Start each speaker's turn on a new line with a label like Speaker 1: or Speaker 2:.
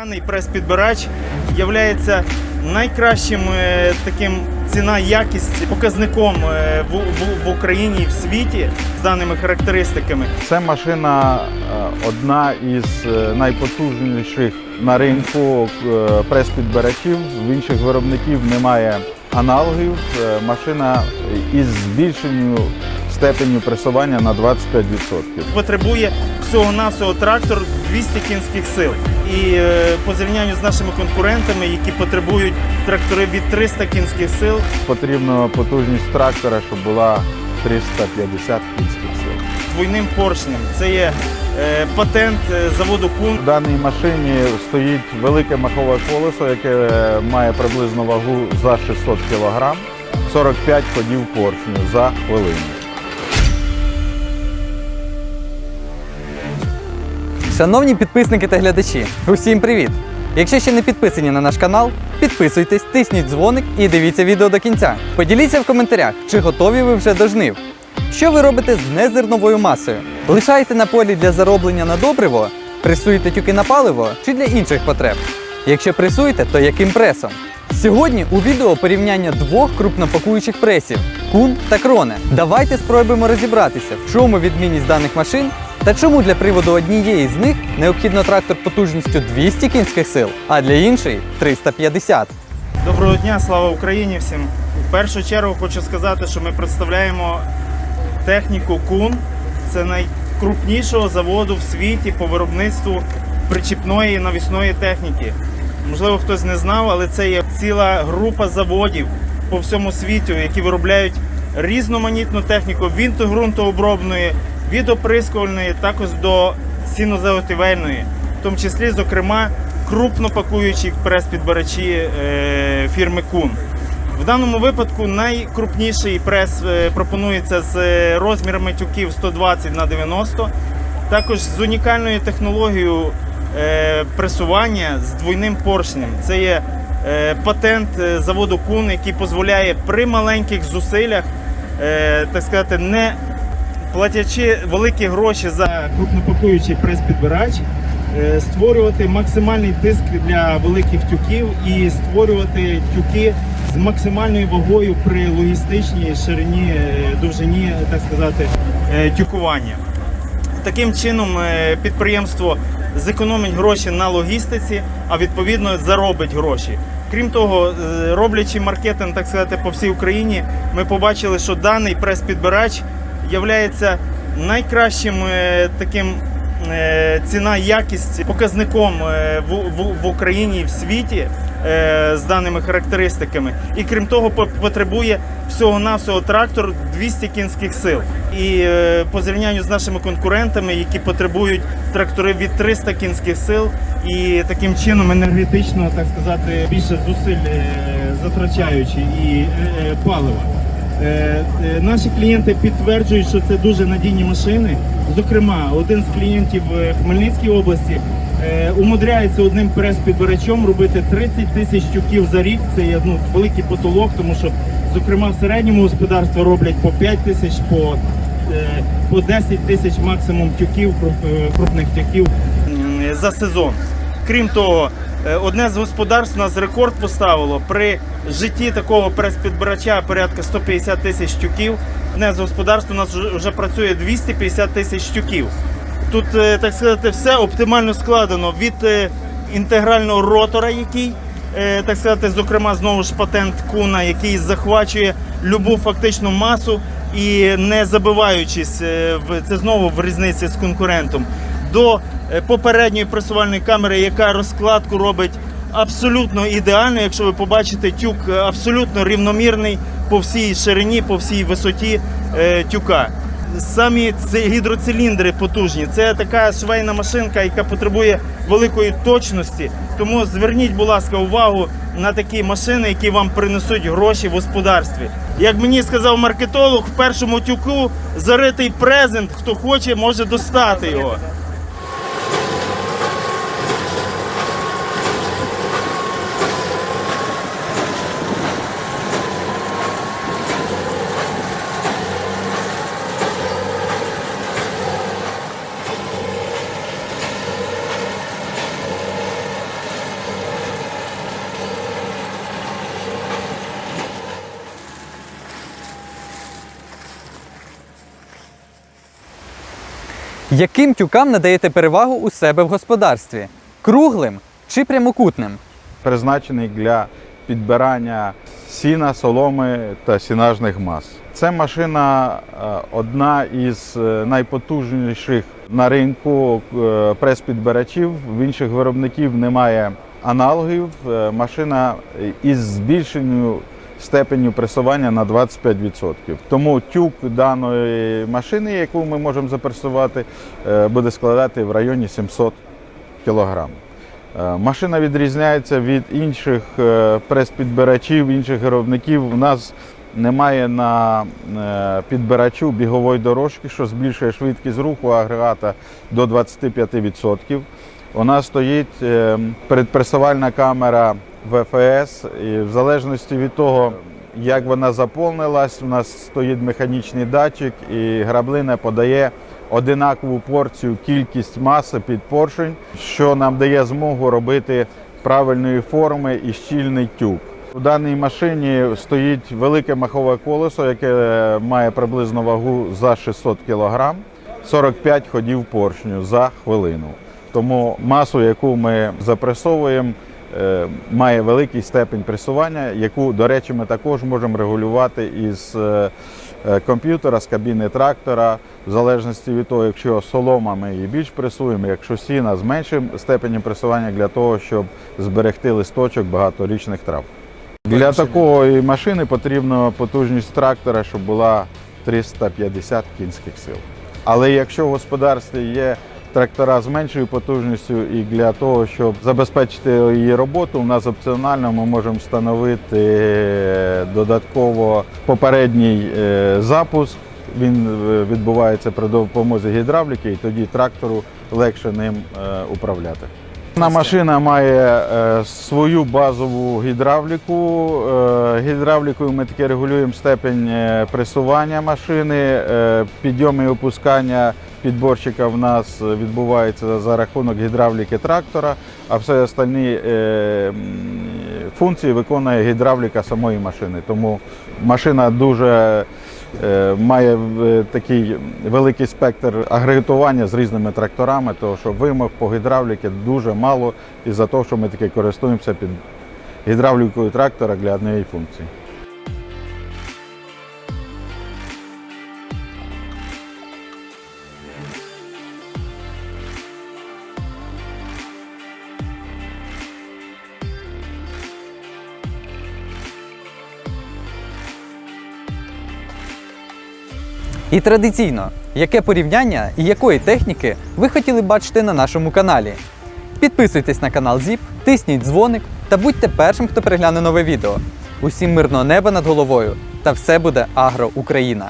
Speaker 1: Даний прес-підбирач є найкращим е, таким ціна якість показником е, в, в, в Україні і в світі з даними характеристиками.
Speaker 2: Це машина е, одна із найпотужніших на ринку прес-підбирачів. В інших виробників немає аналогів. Машина із збільшеною степенью пресування на 25%.
Speaker 1: Потребує всього-навсього трактор 200 кінських сил. І е, по зрівнянню з нашими конкурентами, які потребують трактори від 300 кінських сил,
Speaker 2: Потрібна потужність трактора, щоб була 350 кінських сил.
Speaker 1: двойним поршнем. Це є е, патент е, заводу Кун.
Speaker 2: В даній машині стоїть велике махове колесо, яке має приблизно вагу за 600 кг, 45 ходів поршню за хвилину.
Speaker 3: Шановні підписники та глядачі, усім привіт! Якщо ще не підписані на наш канал, підписуйтесь, тисніть дзвоник і дивіться відео до кінця. Поділіться в коментарях, чи готові ви вже до жнив. Що ви робите з незерновою масою? Лишаєте на полі для зароблення на добриво, пресуєте тюки на паливо чи для інших потреб? Якщо пресуєте, то яким пресом? Сьогодні у відео порівняння двох крупнопакуючих пресів Кун та Кроне. Давайте спробуємо розібратися, в чому відмінність даних машин та чому для приводу однієї з них необхідно трактор потужністю 200 кінських сил, а для іншої 350.
Speaker 1: Доброго дня, слава Україні всім. В першу чергу хочу сказати, що ми представляємо техніку Кун. Це найкрупнішого заводу в світі по виробництву причіпної навісної техніки. Можливо, хтось не знав, але це є ціла група заводів по всьому світі, які виробляють різноманітну техніку від ґрунтообробної, від оприскувальної, також до сінозаготівельної, в тому числі, зокрема, крупнопакуючі прес-підбирачі е, фірми Кун. В даному випадку найкрупніший прес е, пропонується з е, розмірами тюків 120 на 90, також з унікальною технологією пресування з двойним поршнем. Це є патент заводу Кун, який дозволяє при маленьких зусиллях, так сказати, не платячи великі гроші за крупнопакуючий прес-підбирач, е, створювати максимальний тиск для великих тюків і створювати тюки з максимальною вагою при логістичній ширині, е, довжині, так сказати, е, тюкування. Таким чином підприємство зекономить гроші на логістиці, а відповідно заробить гроші. Крім того, роблячи маркетинг, так сказати, по всій Україні, ми побачили, що даний прес-підбирач є найкращим е, таким е, ціна якість показником е, в, Україні і в світі з даними характеристиками. І крім того, по- потребує всього-навсього трактор 200 кінських сил. І по зрівнянню з нашими конкурентами, які потребують трактори від 300 кінських сил, і таким чином енергетично, так сказати, більше зусиль затрачаючи і палива. Е, е, Наші клієнти підтверджують, що це дуже надійні машини. Зокрема, один з клієнтів е, Хмельницькій області умудряється одним прес-підбирачом робити 30 тисяч тюків за рік. Це є ну, великий потолок, тому що, зокрема, в середньому господарства роблять по 5 тисяч, по, по 10 тисяч максимум тюків, крупних тюків за сезон. Крім того, одне з господарств у нас рекорд поставило при житті такого прес-підбирача порядка 150 тисяч тюків. Одне з господарств у нас вже- працює 250 тисяч тюків. Тут, е, так сказати, все оптимально складено від е, інтегрального ротора, який, е, так сказати, зокрема, знову ж патент Куна, який захвачує любу фактичну масу і не забиваючись, е, це знову в різниці з конкурентом, до е, попередньої пресувальної камери, яка розкладку робить абсолютно ідеально. Якщо ви побачите, тюк е, абсолютно рівномірний по всій ширині, по всій висоті е, тюка. Самі ці гідроциліндри потужні. Це така швейна машинка, яка потребує великої точності. Тому зверніть, будь ласка, увагу на такі машини, які вам принесуть гроші в господарстві. Як мені сказав маркетолог, в першому тюку заритий презент. Хто хоче, може достати його.
Speaker 3: Яким тюкам надаєте перевагу у себе в господарстві? Круглим чи прямокутним?
Speaker 2: призначений для підбирання сіна, соломи та сінажних мас. Це машина е, одна із е, найпотужніших на ринку е, прес-підбирачів. В інших виробників немає аналогів. Машина із збільшеною степенню пресування на 25%. Тому тюк даної машини, яку ми можемо запресувати, е, буде складати в районі 700 кг. Е, Машина відрізняється від інших е, прес-підбирачів, інших виробників. У нас немає на підбирачу бігової дорожки, що збільшує швидкість руху агрегата до 25%. У нас стоїть е, передпресувальна камера ВФС, і в залежності від того, як вона заповнилась, у нас стоїть механічний датчик, і граблина подає одинакову порцію кількість маси під поршень, що нам дає змогу робити правильної форми і щільний тюк. У даній машині стоїть велике махове колесо, яке має приблизно вагу за 600 кг, 45 ходів поршню за хвилину. Тому масу, яку ми запресовуємо, е, має великий степень пресування, яку, до речі, ми також можемо регулювати із е, е, комп'ютера, з кабіни трактора, в залежності від того, якщо солома ми її більш пресуємо, якщо сіна з меншим степенем пресування для того, щоб зберегти листочок багаторічних трав. Для такої машини потрібна потужність трактора, щоб була 350 кінських сил. Але якщо в господарстві є трактора з меншою потужністю, і для того, щоб забезпечити її роботу, у нас опціонально ми можемо встановити е, додатково попередній е, запуск. Він е, відбувається при допомозі гідравліки, і тоді трактору легше ним управляти. Одна машина має свою базову гідравліку. Гідравлікою ми таки регулюємо степень пресування машини, підйом і опускання підборщика в нас відбувається за рахунок гідравліки трактора, а все остальні е, функції виконує гідравліка самої машини. Тому машина дуже е, має е, такий великий спектр агрегатування з різними тракторами, тому що вимог по гідравліки дуже мало із-за того, що ми таки користуємося під гідравлікою трактора для однієї функції.
Speaker 3: І традиційно, яке порівняння і якої техніки ви хотіли бачити на нашому каналі? Підписуйтесь на канал ЗІП, тисніть дзвоник та будьте першим, хто перегляне нове відео. Усім мирного неба над головою, та все буде Агро Україна!